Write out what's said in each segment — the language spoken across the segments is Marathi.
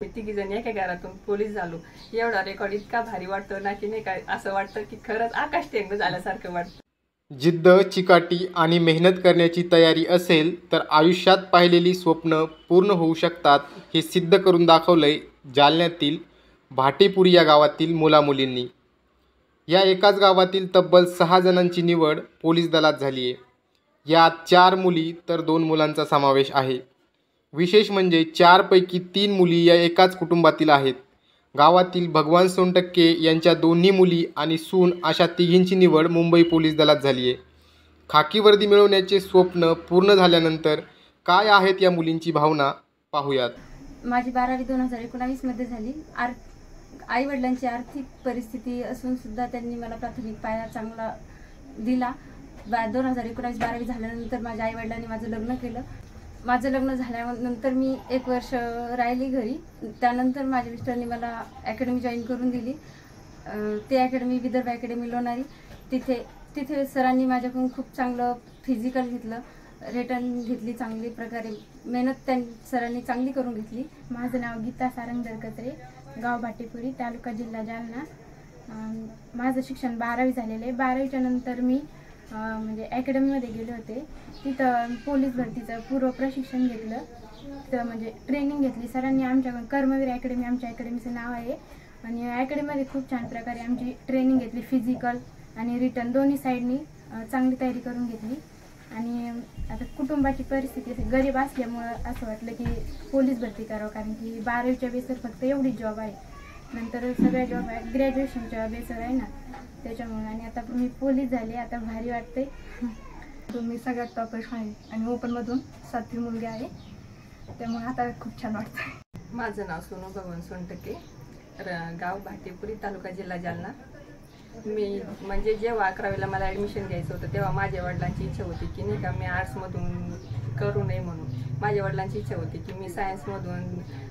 मी तिघी जण एका घरातून पोलीस झालो. एवढा रेकॉर्ड इतका भारी वाटतो ना की नाही काय असं वाटतं की खरंच आकाश टेंगू झाल्यासारखं वाटतं. जिद्द चिकाटी आणि मेहनत करण्याची तयारी असेल तर आयुष्यात पाहिलेली स्वप्न पूर्ण होऊ शकतात हे सिद्ध करून दाखवलंय जालन्यातील भाटेपुरी या गावातील मुलामुलींनी. या एकाच गावातील तब्बल सहा जणांची निवड पोलीस दलात झाली आहे यात चार मुली तर दोन मुलांचा समावेश आहे. विशेष म्हणजे चारपैकी तीन मुली या एकाच कुटुंबातील आहेत. गावातील भगवान सोनटक्के यांच्या दोन्ही मुली आणि सून अशा तिघींची निवड मुंबई पोलीस दलात झाली आहे. खाकी वर्दी मिळवण्याचे स्वप्न पूर्ण झाल्यानंतर काय आहेत या मुलींची भावना पाहूयात. माझी बारावी दोन हजार एकोणावीसमध्ये झाली. आर आई वडिलांची आर्थिक परिस्थिती असून सुद्धा त्यांनी मला प्राथमिक पाया चांगला दिला. बा दोन हजार एकोणावीस बारावी झाल्यानंतर माझ्या आई वडिलांनी माझं लग्न केलं. माझं लग्न झाल्यानंतर मी एक वर्ष राहिली घरी. त्यानंतर माझ्या मिस्टरनी मला अकॅडमी जॉईन करून दिली. ते अकॅडमी विदर्भ अकॅडमी लोणारी. तिथे तिथे सरांनी माझ्याकडून खूप चांगलं फिजिकल घेतलं. रिटर्न घेतली चांगली प्रकारे. मेहनत त्यां सरांनी चांगली करून घेतली. माझं नाव गीता सारंग कचरे गाव भाटेपुरी तालुका जिल्हा जालना. माझं शिक्षण बारावी झालेलं आहे. बारावीच्या नंतर मी म्हणजे अकॅडमीमध्ये गेले होते. तिथं पोलीस भरतीचं पूर्व प्रशिक्षण घेतलं. तिथं म्हणजे ट्रेनिंग घेतली. सरांनी आमच्याकडून कर्मवीर अकॅडमी आमच्या अकॅडमीचं नाव आहे. आणि अकॅडमीमध्ये खूप छान प्रकारे आमची ट्रेनिंग घेतली फिजिकल आणि रिटर्न दोन्ही साईडनी चांगली तयारी करून घेतली. आणि आता कुटुंबाची परिस्थिती गरीब असल्यामुळं असं वाटलं की पोलीस भरती करावं. कारण की बारावीच्या बेसवर फक्त एवढीच जॉब आहे. नंतर सगळ्या जॉब आहे ग्रॅज्युएशनच्या बेसवर आहे ना. त्याच्यामुळे आणि आता मी पोलीस झाले आता भारी वाटते मी सगळ्यात टॉपर आहे आणि ओपनमधून सातवी मुलगी आहे. त्यामुळे आता खूप छान वाटतं माझं नाव सोनू भगवान सोनटके. र- गाव भाटेपुरी तालुका जिल्हा जालना. मी म्हणजे जेव्हा अकरावीला मला ॲडमिशन घ्यायचं होतं तेव्हा माझ्या वडिलांची इच्छा होती की नाही का मी आर्ट्समधून करू नये म्हणून. माझ्या वडिलांची इच्छा होती की मी सायन्समधून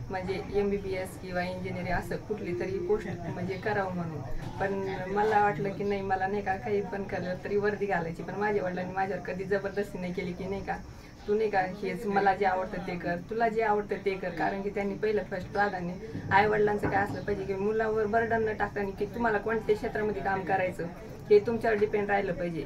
म्हणजे एम बी बी एस किंवा इंजिनिअरिंग असं कुठली तरी पोस्ट म्हणजे करावं म्हणून. पण मला वाटलं की नाही मला नाही का काही पण केलं तरी वर्दी घालायची. पण माझ्या वडिलांनी माझ्यावर कधी जबरदस्ती नाही केली की नाही का तू नाही का हेच मला जे आवडतं ते कर तुला जे आवडतं ते कर. कारण की त्यांनी पहिलं फर्स्ट प्राधान्य आई वडिलांचं काय असलं पाहिजे की मुलावर बर्डन न टाकताना की तुम्हाला कोणत्या क्षेत्रामध्ये काम करायचं हे तुमच्यावर डिपेंड राहिलं पाहिजे.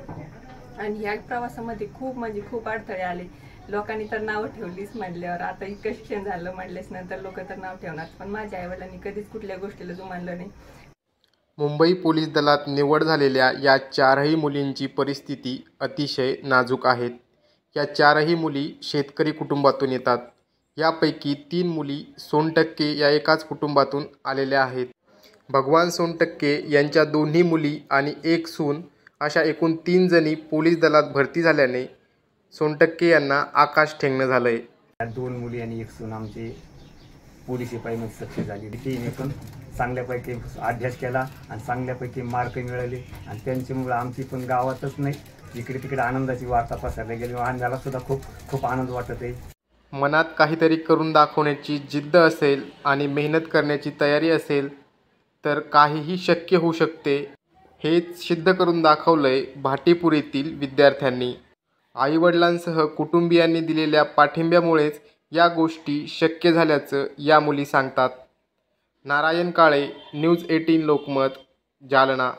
आणि ह्या प्रवासामध्ये खूप म्हणजे खूप अडथळे आले. लोकांनी तर नावं ठेवलीच म्हटल्यावर. आता इतकं शिक्षण झालं म्हटल्याच नंतर लोक तर नाव ठेवणार. पण माझ्या आईवडिलांनी कधीच कुठल्या गोष्टीला जुमानलं नाही. मुंबई पोलीस दलात निवड झालेल्या या चारही मुलींची परिस्थिती अतिशय नाजूक आहेत. या चारही मुली शेतकरी कुटुंबातून येतात. यापैकी तीन मुली सोनटक्के या एकाच कुटुंबातून आलेल्या आहेत. भगवान सोनटक्के यांच्या दोन्ही मुली आणि एक सून अशा एकूण तीन जणी पोलीस दलात भरती झाल्याने सोनटक्के यांना आकाश ठेंगणं झालं आहे दोन मुली आणि एक सून आमची पोलीस शिपाईमध्ये सक्सेस झाली. तिने पण चांगल्यापैकी अभ्यास केला आणि चांगल्यापैकी मार्क मिळाले आणि त्यांच्यामुळे आमची पण गावातच नाही. इकडे तिकडे आनंदाची वार्ता पसरल्या गेली. आणि मला सुद्धा खूप खूप आनंद वाटत आहे. मनात काहीतरी करून दाखवण्याची जिद्द असेल आणि मेहनत करण्याची तयारी असेल तर काहीही शक्य होऊ शकते. हेच सिद्ध करून दाखवलंय भाटीपुरीतील विद्यार्थ्यांनी. आईवडिलांसह कुटुंबियांनी दिलेल्या पाठिंब्यामुळेच या गोष्टी शक्य झाल्याचं या मुली सांगतात. Narayan Kale news eighteen Lokmat Jalna.